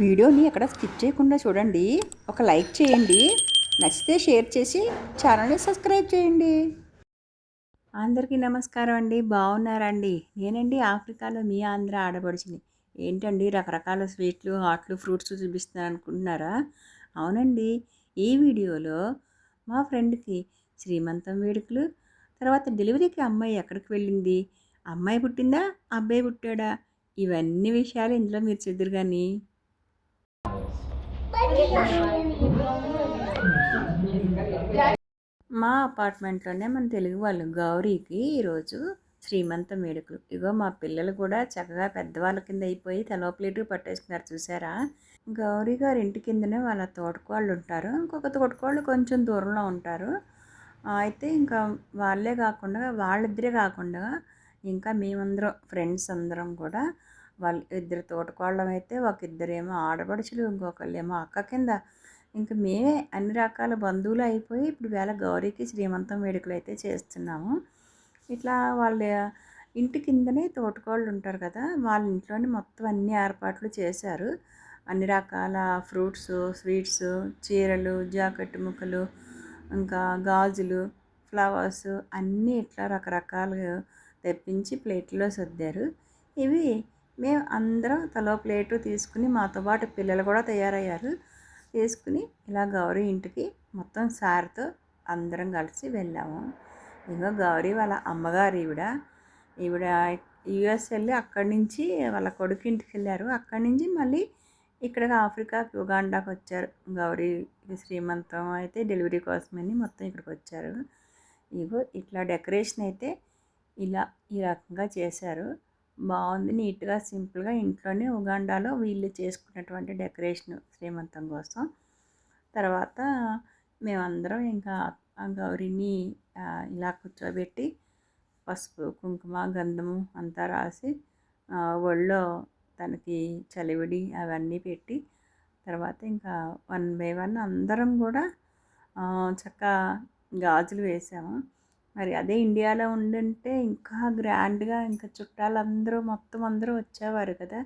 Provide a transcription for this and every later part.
వీడియోని ఎక్కడ స్కిప్ చేయకుండా చూడండి. ఒక లైక్ చేయండి. నచ్చితే షేర్ చేసి ఛానల్ని సబ్స్క్రైబ్ చేయండి. అందరికీ నమస్కారం అండి. బాగున్నారండి. నేనండి ఆఫ్రికాలో మీ ఆంధ్ర ఆడబడిచింది ఏంటండి రకరకాల స్వీట్లు హాట్లు ఫ్రూట్స్ చూపిస్తున్నాను అనుకుంటున్నారా? అవునండి. ఈ వీడియోలో మా ఫ్రెండ్కి శ్రీమంతం వేడుకలు తర్వాత డెలివరీకి అమ్మాయి ఎక్కడికి వెళ్ళింది? అమ్మాయి పుట్టిందా? అబ్బాయి పుట్టాడా? ఇవన్నీ విషయాలు ఇందులో మీరు చెదురు కానీ. మా అపార్ట్మెంట్లోనే మన తెలుగు వాళ్ళు గౌరీకి ఈరోజు శ్రీమంత వేడుకలు ఇగో మా పిల్లలు కూడా చక్కగా పెద్దవాళ్ళ కింద అయిపోయి తలో ప్లేటు పట్టేసుకున్నారు చూసారా? గౌరీ గారి ఇంటి కిందనే వాళ్ళ తోటకోళ్ళు ఉంటారు. ఇంకొక తోటకోళ్ళు కొంచెం దూరంలో ఉంటారు. అయితే ఇంకా వాళ్ళే కాకుండా వాళ్ళిద్దరే కాకుండా ఇంకా మేమందరం ఫ్రెండ్స్ అందరం కూడా వాళ్ళు ఇద్దరు తోటకోళ్ళం అయితే ఒక ఇద్దరేమో ఆడపడుచులు ఇంకొకళ్ళేమో అక్క కింద. ఇంకా మేమే అన్ని రకాల బంధువులు అయిపోయి ఇప్పుడు వేళ గౌరీకి శ్రీమంతం వేడుకలు అయితే చేస్తున్నాము. ఇట్లా వాళ్ళ ఇంటి కిందనే తోటకోళ్ళు ఉంటారు కదా వాళ్ళ ఇంట్లోనే మొత్తం అన్ని ఏర్పాట్లు చేశారు. అన్ని రకాల ఫ్రూట్స్ స్వీట్స్ చీరలు జాకెట్ ముక్కలు ఇంకా గాజులు ఫ్లవర్స్ అన్నీ ఇట్లా రకరకాలుగా తెప్పించి ప్లేట్లో సర్దారు. ఇవి మేము అందరం తలో ప్లేటు తీసుకుని మాతో పాటు పిల్లలు కూడా తయారయ్యారు. తీసుకుని ఇలా గౌరీ ఇంటికి మొత్తం సార్తో అందరం కలిసి వెళ్ళాము. ఇంకా గౌరీ వాళ్ళ అమ్మగారు ఈవిడ. ఈవిడ యుఎస్ వెళ్ళి అక్కడి నుంచి వాళ్ళ కొడుకు ఇంటికి వెళ్ళారు. అక్కడి నుంచి మళ్ళీ ఇక్కడ ఆఫ్రికా ఉగాండాకి వచ్చారు. గౌరీ శ్రీమంతం అయితే డెలివరీ కోసమని మొత్తం ఇక్కడికి వచ్చారు. ఇగో ఇట్లా డెకరేషన్ అయితే ఇలా ఈ రకంగా చేశారు. బాగుంది. నీట్గా సింపుల్గా ఇంట్లోనే ఉగాండాలో వీళ్ళు చేసుకున్నటువంటి డెకరేషన్ శ్రీమంతం కోసం. తర్వాత మేమందరం ఇంకా ఆ గౌరీని ఇలా కూర్చోబెట్టి పసుపు కుంకుమ గంధము అంతా రాసి ఒళ్ళో తనకి చలివిడి అవన్నీ పెట్టి తర్వాత ఇంకా వన్ బై వన్ అందరం కూడా చక్కగా గాజులు వేసాము. మరి అదే ఇండియాలో ఉండుంటే ఇంకా గ్రాండ్గా ఇంకా చుట్టాలందరూ మొత్తం అందరూ వచ్చేవారు కదా.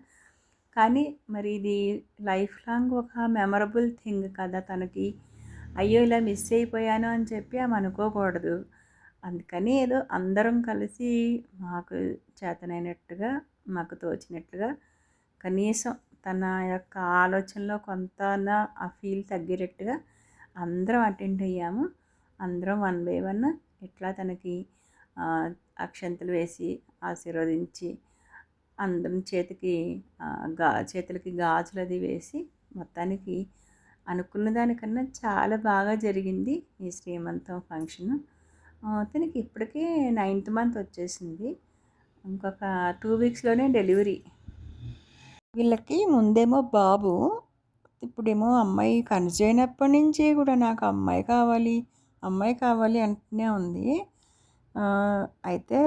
కానీ మరి ఇది లైఫ్ లాంగ్ ఒక మెమరబుల్ థింగ్ కదా తనకి. అయ్యో ఇలా మిస్ అయిపోయాను అని చెప్పి ఆమె అనుకోకూడదు. అందుకని ఏదో అందరం కలిసి మాకు చేతనైనట్టుగా మాకు తోచినట్టుగా కనీసం తన యొక్క ఆలోచనలో కొంత ఆ ఫీల్ తగ్గేటట్టుగా అందరం అటెండ్ అయ్యాము. అందరం వన్ బై వన్ ఇట్లా తనకి అక్షంతలు వేసి ఆశీర్వదించి అందరం చేతికి గా చేతులకి గాజులు అది వేసి మొత్తానికి అనుకున్న దానికన్నా చాలా బాగా జరిగింది ఈ శ్రీమంతం ఫంక్షన్. తనకి ఇప్పటికే నైన్త్ మంత్ వచ్చేసింది. ఇంకొక టూ వీక్స్లోనే డెలివరీ. వీళ్ళకి ముందేమో బాబు ఇప్పుడేమో అమ్మాయి కన్సీవ్ అయినప్పటి నుంచి కూడా నాకు అమ్మాయి కావాలి అమ్మాయి కావాలి అంటూనే ఉంది. అయితే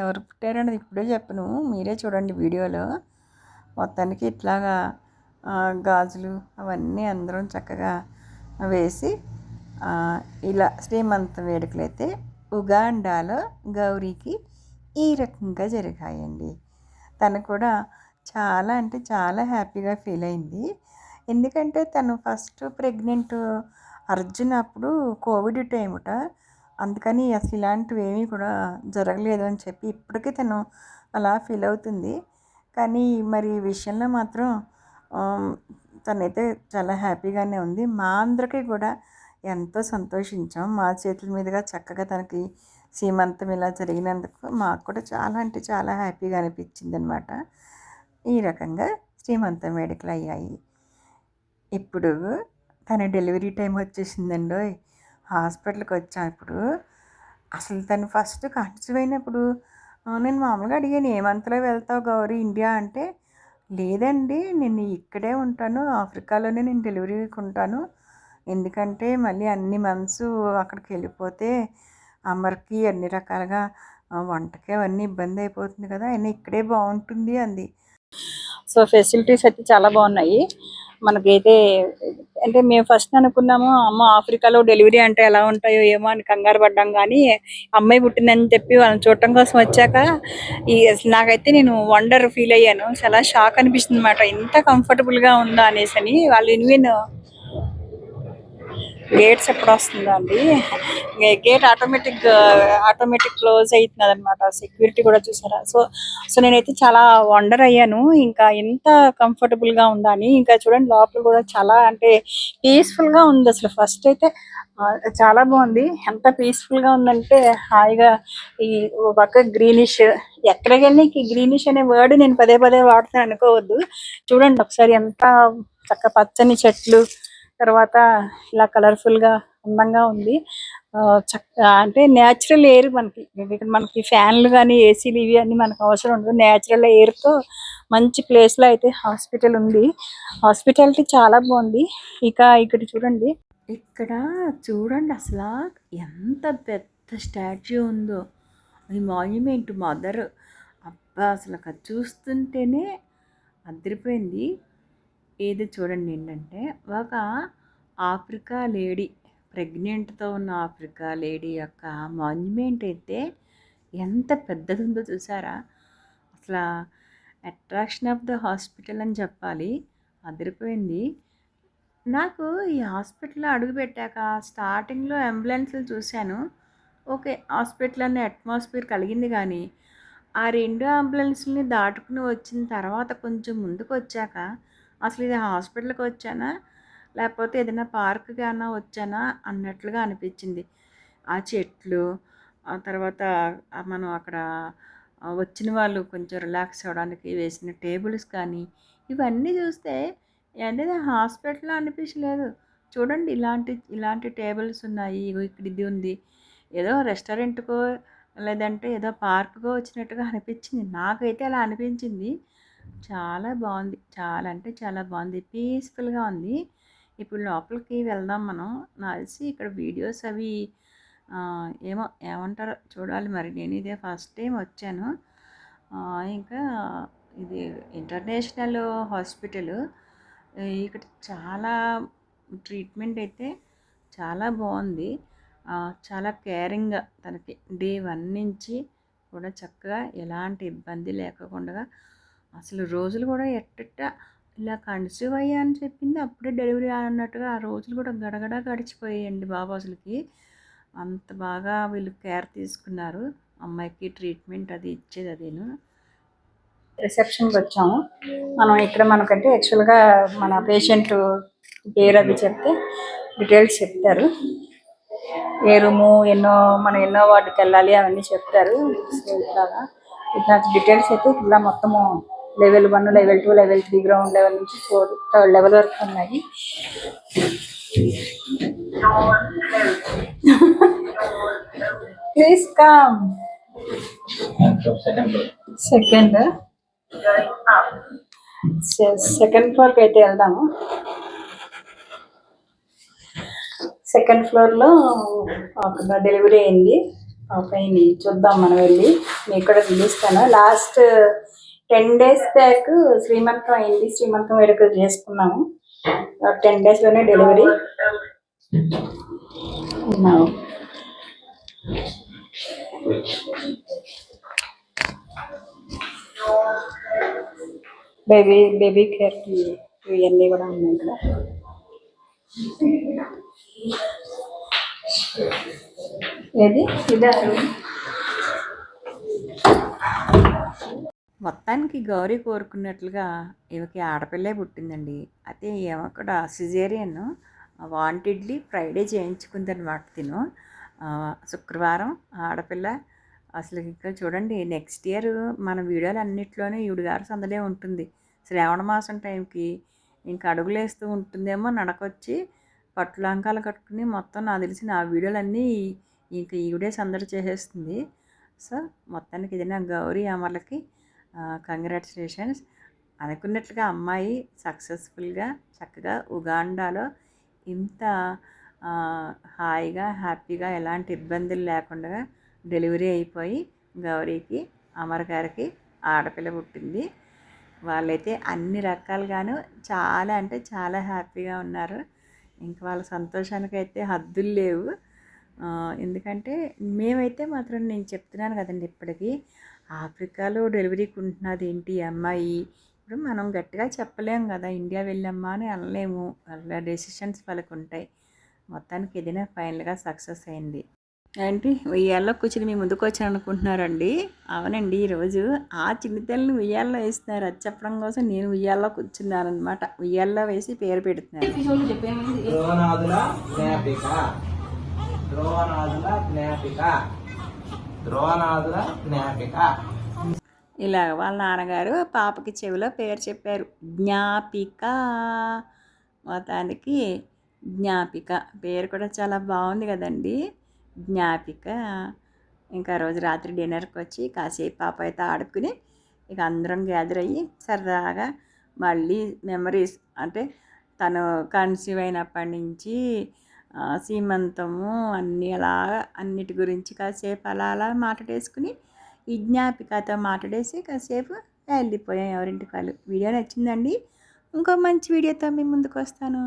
ఎవరు పుట్టారన్నది ఇప్పుడే చెప్పను. మీరే చూడండి వీడియోలో. మొత్తానికి ఇట్లాగా గాజులు అవన్నీ అందరం చక్కగా వేసి ఇలా శ్రీమంత వేడుకలు అయితే ఉగాండాలో గౌరీకి ఈ రకంగా జరిగాయండి. తను కూడా చాలా అంటే చాలా హ్యాపీగా ఫీల్ అయింది ఎందుకంటే తను ఫస్ట్ ప్రెగ్నెంట్ అర్జున్ అప్పుడు కోవిడ్ టైముట అందుకని అసలు ఇలాంటివి ఏమీ కూడా జరగలేదు అని చెప్పి ఇప్పటికీ తను అలా ఫీల్ అవుతుంది. కానీ మరి ఈ విషయంలో మాత్రం తనైతే చాలా హ్యాపీగానే ఉంది. మా అందరికీ కూడా ఎంతో సంతోషించాం. మా చేతుల మీదుగా చక్కగా తనకి సీమంతం ఇలా జరిగినందుకు మాకు కూడా చాలా అంటే చాలా హ్యాపీగా అనిపించింది అనమాట ఈ రకంగా శ్రీమంతం వేడుకలు అయ్యాయి. ఇప్పుడు తన డెలివరీ టైం వచ్చేసిందండి హాస్పిటల్కి వచ్చా ఇప్పుడు. అసలు తను ఫస్ట్ కన్సీవ్ అయినప్పుడు నేను మామూలుగా అడిగాను ఏమంతలో వెళ్తావు గౌరీ ఇండియా? అంటే లేదండి నేను ఇక్కడే ఉంటాను ఆఫ్రికాలోనే నేను డెలివరీకి ఉంటాను ఎందుకంటే మళ్ళీ అన్ని మంత్స్ అక్కడికి వెళ్ళిపోతే అమ్మరికి అన్ని రకాలుగా వంటకి అవన్నీ ఇబ్బంది అయిపోతుంది కదా అయినా ఇక్కడే బాగుంటుంది అంది. సో ఫెసిలిటీస్ అయితే చాలా బాగున్నాయి. మనకైతే అంటే మేము ఫస్ట్ అనుకున్నాము అమ్మ ఆఫ్రికాలో డెలివరీ అంటే ఎలా ఉంటాయో ఏమో అని కంగారు పడ్డాం కానీ అమ్మాయి పుట్టిందని చెప్పి వాళ్ళని చూడటం కోసం వచ్చాక ఈ నాకైతే నేను వండర్ ఫీల్ అయ్యాను. చాలా షాక్ అనిపిస్తుంది అనమాట ఇంత కంఫర్టబుల్గా ఉందా అనేసి అని వాళ్ళు ఇన్విన్ గేట్స్ ఎప్పుడు వస్తుందా అండి గేట్ ఆటోమేటిక్ ఆటోమేటిక్ క్లోజ్ అవుతుంది అనమాట సెక్యూరిటీ కూడా చూసారా? సో సో నేనైతే చాలా వండర్ అయ్యాను. ఇంకా ఎంత కంఫర్టబుల్గా ఉందా అని ఇంకా చూడండి లోపల కూడా చాలా అంటే పీస్ఫుల్గా ఉంది అసలు. ఫస్ట్ అయితే చాలా బాగుంది. ఎంత పీస్ఫుల్గా ఉందంటే హాయిగా ఈ పక్క గ్రీనిష్ ఎక్కడికెళ్ళి గ్రీనిష్ అనే వర్డ్ నేను పదే పదే వాడుతాను అనుకోవద్దు. చూడండి ఒకసారి ఎంత చక్క పచ్చని చెట్లు తర్వాత ఇలా కలర్ఫుల్గా అందంగా ఉంది. చక్క అంటే నేచురల్ ఎయిర్ మనకి ఇక్కడ మనకి ఫ్యాన్లు కానీ ఏసీలు ఇవి అన్నీ మనకు అవసరం ఉండదు. నేచురల్ ఎయిర్తో మంచి ప్లేస్లో అయితే హాస్పిటల్ ఉంది. హాస్పిటాలిటీ చాలా బాగుంది. ఇక ఇక్కడ చూడండి. ఇక్కడ చూడండి అసలు ఎంత పెద్ద స్టాచ్యూ ఉందో. ఈ మాన్యుమెంట్ మదర్ అబ్బా అసలు అక్కడ చూస్తుంటేనే అదిరిపోయింది. ఏది చూడండి ఏంటంటే ఒక ఆఫ్రికా లేడీ ప్రెగ్నెంట్తో ఉన్న ఆఫ్రికా లేడీ యొక్క మాన్యుమెంట్ అయితే ఎంత పెద్దది ఉందో చూసారా? అసలు అట్రాక్షన్ ఆఫ్ ద హాస్పిటల్ అని చెప్పాలి. అదిరిపోయింది. నాకు ఈ హాస్పిటల్లో అడుగుపెట్టాక స్టార్టింగ్లో అంబులెన్స్లు చూశాను. ఓకే హాస్పిటల్ అనే అట్మాస్ఫియర్ కలిగింది కానీ ఆ రెండు అంబులెన్స్ని దాటుకుని వచ్చిన తర్వాత కొంచెం ముందుకు వచ్చాక అసలు ఇది హాస్పిటల్కి వచ్చానా? లేకపోతే ఏదైనా పార్క్గానా వచ్చానా? అన్నట్లుగా అనిపించింది. ఆ చెట్లు ఆ తర్వాత మనం అక్కడ వచ్చిన వాళ్ళు కొంచెం రిలాక్స్ అవ్వడానికి వేసిన టేబుల్స్ కానీ ఇవన్నీ చూస్తే ఏదైనా హాస్పిటల్ అనిపించలేదు. చూడండి ఇలాంటి ఇలాంటి టేబుల్స్ ఉన్నాయి ఇక్కడ ఇది ఉంది. ఏదో రెస్టారెంట్కో లేదంటే ఏదో పార్క్కో వచ్చినట్టుగా అనిపించింది. నాకైతే అలా అనిపించింది. చాలా బాగుంది చాలా అంటే చాలా బాగుంది పీస్ఫుల్గా ఉంది. ఇప్పుడు లోపలికి వెళ్దాం మనం. నాకు ఇక్కడ వీడియోస్ అవి ఏమో ఏమంటారో చూడాలి మరి. నేను ఇదే ఫస్ట్ టైం వచ్చాను. ఇంకా ఇది ఇంటర్నేషనల్ హాస్పిటల్. ఇక్కడ చాలా ట్రీట్మెంట్ అయితే చాలా బాగుంది చాలా కేరింగ్గా తనకి. డే వన్ నుంచి కూడా చక్కగా ఎలాంటి ఇబ్బంది లేకుండా అసలు రోజులు కూడా ఎట్ట ఇలా కన్సీవ్ అయ్యా అని చెప్పింది. అప్పుడే డెలివరీ అన్నట్టుగా ఆ రోజులు కూడా గడగడ గడిచిపోయాయండి బాబు అసలుకి. అంత బాగా వీళ్ళు కేర్ తీసుకున్నారు. అమ్మాయికి ట్రీట్మెంట్ అది ఇచ్చేది అదేను. రిసెప్షన్కి వచ్చాము. మనం ఇక్కడ మనకంటే యాక్చువల్గా మన పేషెంట్ పేరు అది చెప్తే డీటెయిల్స్ చెప్తారు. ఏ రూము ఎన్నో మనం ఎన్నో వార్డుకి వెళ్ళాలి అవన్నీ చెప్తారు. సో ఇట్లాగా. ఇట్లా డీటెయిల్స్ అయితే ఇలా మొత్తము level one level two level three ground level నుంచి ఫోర్ థర్డ్ లెవెల్ వరకు ఉన్నాయి. ప్లీజ్ కమ్ సెకండ్ సెకండ్ ఫ్లోర్కి అయితే వెళ్దాము. సెకండ్ ఫ్లోర్లో అక్కడ డెలివరీ అయింది. పాపని చూద్దాం మనం వెళ్ళి. నేను ఇక్కడ పిలుస్తాను లాస్ట్ టెన్ డేస్ బ్యాక్ శ్రీమంతం అయింది. శ్రీమంతం వేడుకలు చేసుకున్నాము. టెన్ డేస్లోనే డెలివరీ. ఉన్నాము. బేబీ బేబీ కేర్ ఇవన్నీ కూడా ఉన్నాయి ఇక్కడ. ఏది? ఇదా. మొత్తానికి గౌరీ కోరుకున్నట్లుగా ఈమెకి ఆడపిల్లే పుట్టిందండి. అయితే ఏమో కూడా సిజేరియన్ వాంటెడ్లీ ఫ్రైడే చేయించుకుందనమాట తిను. శుక్రవారం ఆడపిల్ల. అసలు ఇంకా చూడండి నెక్స్ట్ ఇయర్ మన వీడియోలు అన్నిట్లోనే ఈవిడ గారు సందడే ఉంటుంది. శ్రావణ మాసం టైంకి ఇంకా అడుగులేస్తూ ఉంటుందేమో నడకొచ్చి పట్టులంకాలు కట్టుకుని మొత్తం నాకు తెలిసిన ఆ వీడియోలన్నీ ఇంకా ఈవిడే సందడి చేసేస్తుంది. సో మొత్తానికి ఏదైనా గౌరీ అమర్లకి కంగ్రాచులేషన్స్ అనుకున్నట్లుగా అమ్మాయి సక్సెస్ఫుల్గా చక్కగా ఉగాండాలో ఇంత హాయిగా హ్యాపీగా ఎలాంటి ఇబ్బందులు లేకుండా డెలివరీ అయిపోయి గౌరీకి అమర్ గారికి ఆడపిల్ల పుట్టింది. వాళ్ళైతే అన్ని రకాలుగాను చాలా అంటే చాలా హ్యాపీగా ఉన్నారు. ఇంకా వాళ్ళ సంతోషానికైతే హద్దులు లేవు. ఎందుకంటే మేమైతే మాత్రం నేను చెప్తున్నాను కదండి ఇప్పటికీ ఆఫ్రికాలో డెలివరీకి ఉంటున్నది ఏంటి అమ్మాయి? ఇప్పుడు మనం గట్టిగా చెప్పలేము కదా ఇండియా వెళ్ళమ్మా అని అనలేము. వాళ్ళ డెసిషన్స్ వాళ్ళకు ఉంటాయి మొత్తానికి ఏదైనా ఫైనల్గా సక్సెస్ అయింది. ఏంటి ఉయ్యాల్లో కూర్చుని మీ ముందుకు వచ్చాను అనుకుంటున్నారండి అవునండి ఈరోజు ఆ చిన్నతల్లిని ఉయ్యాల్లో వేస్తున్నారు. అది చెప్పడం కోసం నేను ఉయ్యాల్లో కూర్చున్నాను అనమాట ఉయ్యాల్లో వేసి పేరు పెడుతున్నాను ద్రోణాదుల జ్ఞాపిక ద్రోణాదుల జ్ఞాపిక. ఇలాగ వాళ్ళ నాన్నగారు పాపకి చెవిలో పేరు చెప్పారు. జ్ఞాపిక. మొత్తానికి జ్ఞాపిక. పేరు కూడా చాలా బాగుంది కదండి. జ్ఞాపిక. ఇంకా రోజు రాత్రి డిన్నర్కి వచ్చి కాసేపు పాప అయితే ఆడుకుని ఇక అందరం గ్యాదర్ అయ్యి సరదాగా మళ్ళీ మెమరీస్ అంటే తను కన్సీవ్ అయినప్పటి నుంచి సీమంతము అన్నీ అలా అన్నిటి గురించి కాసేపు అలా అలా మాట్లాడేసుకుని ఈ జ్ఞాపికతో మాట్లాడేసి కాసేపు వెళ్ళిపోయాం ఎవరింటి వాళ్ళు. వీడియో నచ్చిందండి. ఇంకో మంచి వీడియోతో మీ ముందుకు వస్తాను.